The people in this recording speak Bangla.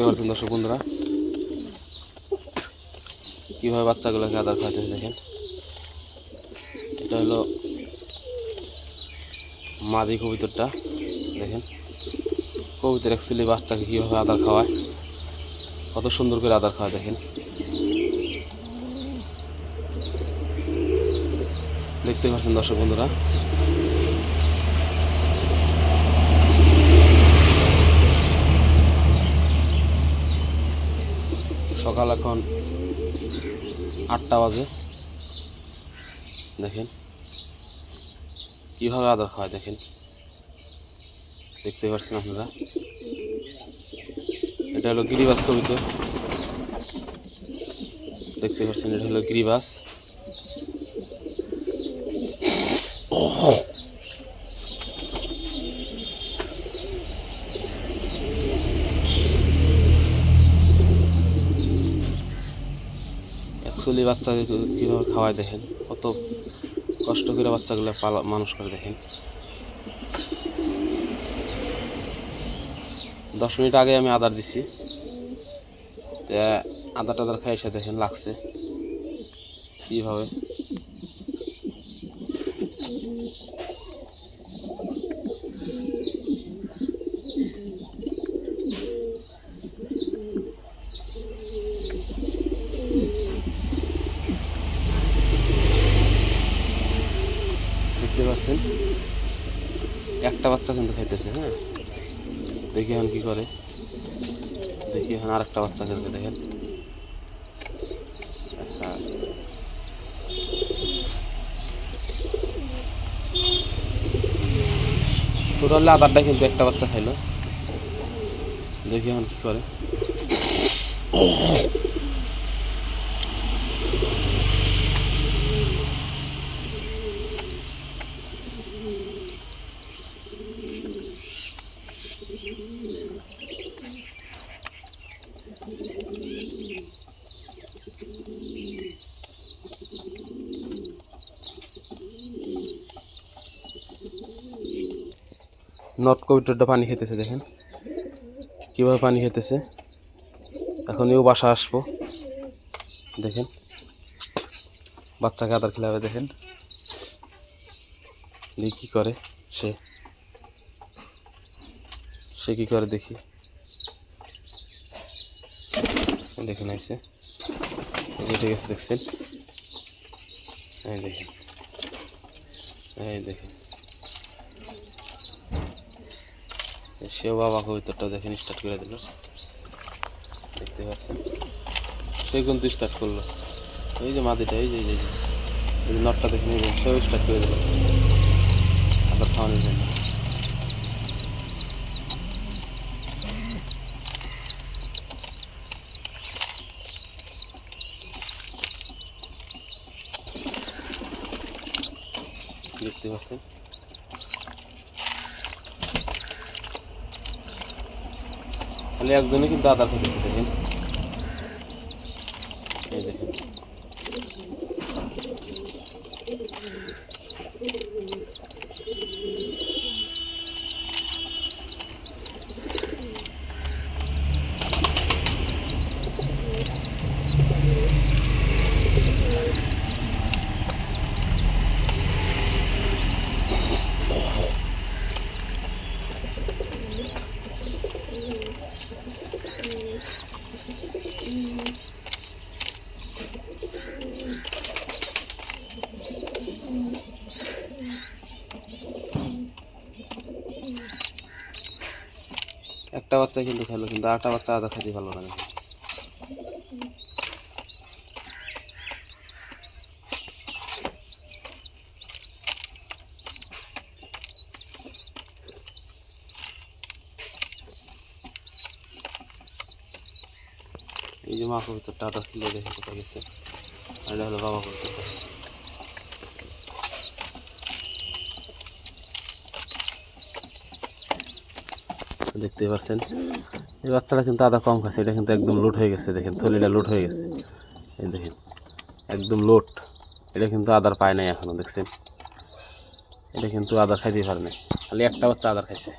দেখতে পাচ্ছেন দর্শক বন্ধুরা। কীভাবে বাচ্চাগুলোকে আদার খাওয়াচ্ছে দেখেন। এটা হলো মাদি কবিতরটা, দেখেন। কবিতর অ্যাকচুয়ালি বাচ্চাকে কীভাবে আদার খাওয়ায়, কত সুন্দর করে আদার খাওয়ায়, দেখেন। দেখতে পাচ্ছেন দর্শক বন্ধুরা। সকাল এখন আটটা বাজে। দেখেন। কীভাবে আদর খাওয়ায় দেখেন। দেখতে পাচ্ছেন আপনারা। এটা হলো গিরিবাস কবিতা। দেখতে পাচ্ছেন, এটা হলো গিরিবাস। অ্যাকচুয়ালি বাচ্চাকে কীভাবে খাওয়ায় দেখেন? কত কষ্ট করে বাচ্চাগুলো পালা মানুষ করে দেখেন। দশ মিনিট আগে আমি আদার দিছি। তা আদার টাদার খাই এসে দেখেন লাগছে। কীভাবে দেখতে পাচ্ছেন একটা বাচ্চা কিন্তু খাইতেছে হ্যাঁ? দেখি এখন কি করে। দেখি এখন আর একটা বাচ্চা খেলতে দেখেন। আচ্ছা। আদারটা কিন্তু একটা বাচ্চা খাইলো। দেখি এখন কি করে। নট কবিটরটা পানি খেতেছে, দেখেন। কীভাবে পানি খেতেছে? এখন এও বাসা আসব। দেখেন। বাচ্চাকে আদার খেলাবে দেখেন। দেখি কী করে সে। সে কী করে দেখি। দেখেন যে ঠিক আছে দেখছেন? এই দেখেন। এই দেখেন। সেও বাবা কবিতাটা দেখেন স্টার্ট করে দিল। দেখতে পাচ্ছেন? সে কিন্তু স্টার্ট করল। এই যে মাদিটা, এই যে এই যে এই যে। নটটা দেখে নিয়ে সেও স্টার্ট করে দিল। আবার খাওয়ানোর জন্য। দেখতে পাচ্ছেন? খালি একজনে কিন্তু আদার খেতেছে দেখেন এই দেখেন। একটা বাচ্চা কিন্তু খেলো কিন্তু আটটা বাচ্চা আদা খেতে ভালো না দেখেন। এই যে মা কবিতাটা আদা খেলে দেখে কোথায় গেছে আর এটা হলো বাবা কবিতা দেখতে পাচ্ছেন এই বাচ্চাটা কিন্তু আদা কম খাচ্ছে এটা কিন্তু একদম লোড হয়ে গেছে দেখেন থলিটা লোড হয়ে গেছে এই দেখেন একদম লোড এটা কিন্তু আদার পায় নাই এখনও দেখছেন এটা কিন্তু আদার খাইতে পারে নাই খালি একটা বাচ্চা আদার খাইছে